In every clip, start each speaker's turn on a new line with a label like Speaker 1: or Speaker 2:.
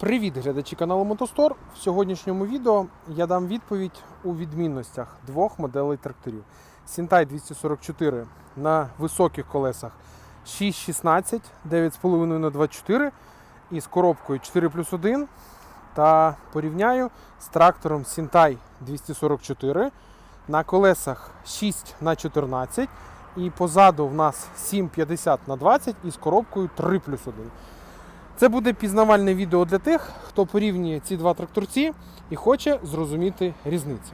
Speaker 1: Привіт, глядачі каналу Мотостор. В сьогоднішньому відео я дам відповідь у відмінностях двох моделей тракторів. Сінтай 244 на високих колесах 6,16, 9,5 на 24 і з коробкою 4 плюс 1. Та порівняю з трактором Сінтай 244 на колесах 6 на 14 і позаду в нас 7,50 на 20 і з коробкою 3 плюс 1. Це буде пізнавальне відео для тих, хто порівнює ці два тракторці і хоче зрозуміти різницю.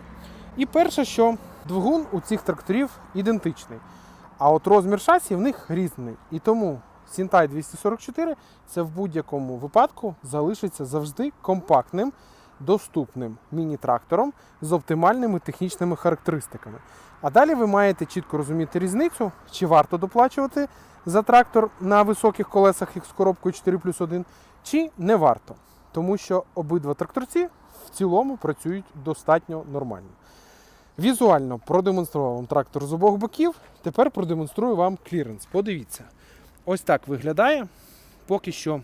Speaker 1: І перше, що двигун у цих тракторів ідентичний, а от розмір шасі в них різний. І тому Сінтай 244 це в будь-якому випадку залишиться завжди компактним, доступним міні-трактором з оптимальними технічними характеристиками. А далі ви маєте чітко розуміти різницю, чи варто доплачувати за трактор на високих колесах із коробкою 4 плюс 1, чи не варто. Тому що обидва тракторці в цілому працюють достатньо нормально. Візуально продемонстрував вам трактор з обох боків. Тепер продемонструю вам кліренс. Подивіться. Ось так виглядає. Поки що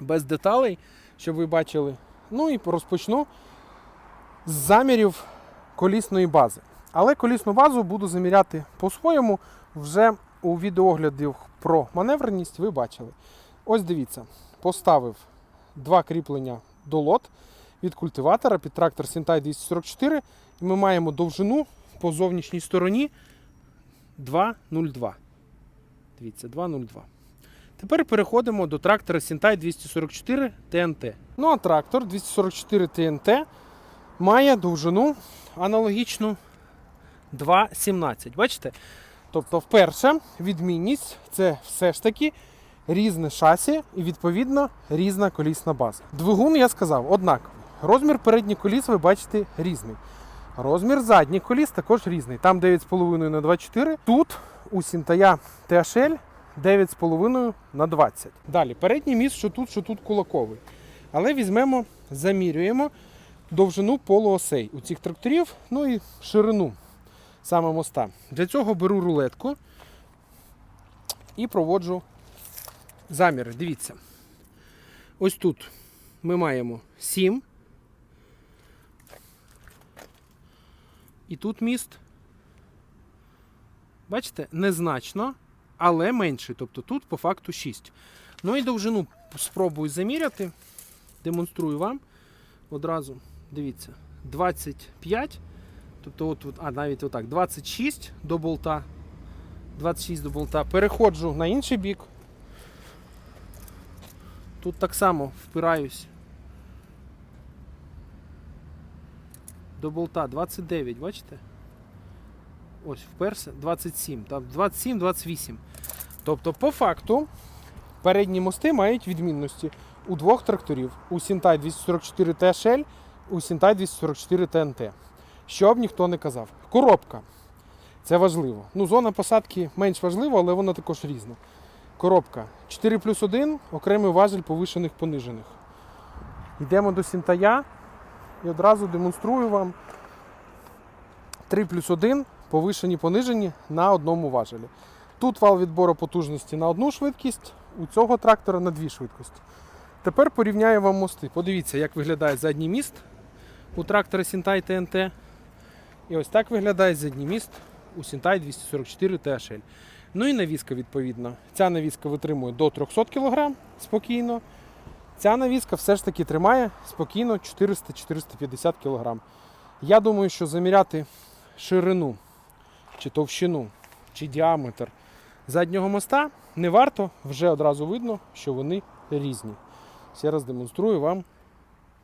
Speaker 1: без деталей, щоб ви бачили. Ну і розпочну з замірів колісної бази. Але колісну базу буду заміряти по-своєму вже у відеоглядів про маневреність ви бачили. Ось дивіться, поставив два кріплення до лот від культиватора під трактор Сінтай 244, і ми маємо довжину по зовнішній стороні 2,02. Дивіться, 2,02. Тепер переходимо до трактора Сінтай 244 ТНТ. Ну а трактор 244 ТНТ має довжину аналогічну 2,17. Бачите? Тобто, вперше відмінність це все ж таки різне шасі і відповідно різна колісна база. Двигун я сказав однаковий. Розмір передніх коліс ви бачите різний. Розмір задніх коліс також різний. Там 9,5 на 24. Тут у Сінтая THL 9,5 на 20. Далі передній міст, що тут, що тут кулаковий. Але візьмемо, замірюємо довжину полуосей у цих тракторів, ну і ширину саме моста. Для цього беру рулетку і проводжу заміри. Дивіться. Ось тут ми маємо 7. І тут міст. Бачите, незначно, але менший. Тобто тут по факту 6. Ну і довжину спробую заміряти. Демонструю вам одразу. Дивіться, 25. Тобто, от, от, а навіть отак, 26 до болта. 26 до болта. Переходжу на інший бік. Тут так само впираюсь. До болта 29, бачите? Ось, вперся 27. Там 27-28. Тобто, по факту, передні мости мають відмінності у двох тракторів. У Сінтай 244 TSL, у Сінтай 244 TNT. Що б ніхто не казав. Коробка. Це важливо. Ну, зона посадки менш важлива, але вона також різна. Коробка. 4 плюс 1, окремий важель повишених понижених. Йдемо до Сінтая і одразу демонструю вам 3 плюс 1 повишені понижені на одному важелі. Тут вал відбору потужності на одну швидкість, у цього трактора на дві швидкості. Тепер порівняю вам мости. Подивіться, як виглядає задній міст у трактора Сінтай ТНТ. І ось так виглядає задній міст у Сінтай 244 THL. Ну і навіска відповідно. Ця навіска витримує до 300 кг спокійно. Ця навіска все ж таки тримає спокійно 400-450 кг. Я думаю, що заміряти ширину, чи товщину, чи діаметр заднього моста не варто, вже одразу видно, що вони різні. Ще раз демонструю вам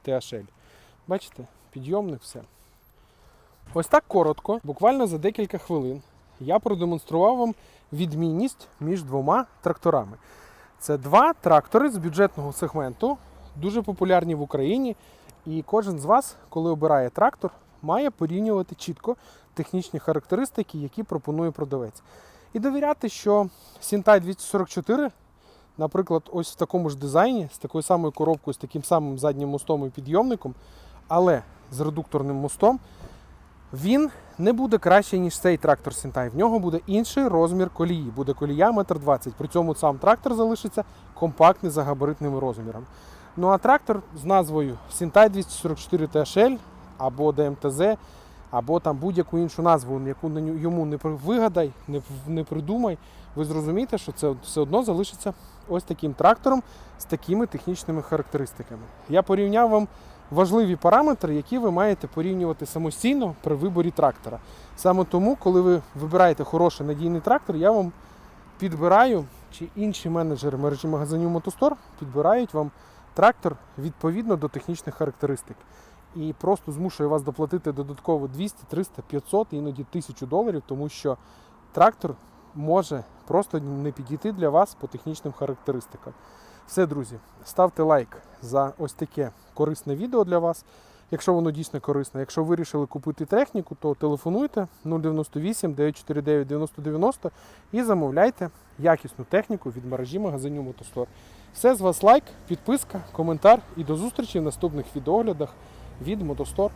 Speaker 1: THL. Бачите, підйомник все. Ось так коротко, буквально за декілька хвилин, я продемонстрував вам відмінність між двома тракторами. Це два трактори з бюджетного сегменту, дуже популярні в Україні. І кожен з вас, коли обирає трактор, має порівнювати чітко технічні характеристики, які пропонує продавець. І довіряти, що Сінтай 244, наприклад, ось в такому ж дизайні, з такою самою коробкою, з таким самим заднім мостом і підйомником, але з редукторним мостом, він не буде краще, ніж цей трактор Сінтай. В нього буде інший розмір колії. Буде колія 1,20 м. При цьому сам трактор залишиться компактний за габаритним розміром. Ну а трактор з назвою Сінтай 244 THL або ДМТЗ, або там будь-яку іншу назву, яку йому не вигадай, не, не придумай, ви зрозумієте, що це все одно залишиться ось таким трактором з такими технічними характеристиками. Я порівняв вам важливі параметри, які ви маєте порівнювати самостійно при виборі трактора. Саме тому, коли ви вибираєте хороший надійний трактор, я вам підбираю, чи інші менеджери мережі магазинів Мотостор підбирають вам трактор відповідно до технічних характеристик. І просто змушує вас доплатити додатково 200, 300, 500, іноді 1000 доларів, тому що трактор може просто не підійти для вас по технічним характеристикам. Все, друзі, ставте лайк за ось таке корисне відео для вас. Якщо воно дійсно корисне, якщо ви вирішили купити техніку, то телефонуйте 098 949 9090 і замовляйте якісну техніку від мережі магазинів Мотостор. Все з вас лайк, підписка, коментар і до зустрічі в наступних відеоглядах від Мотостор.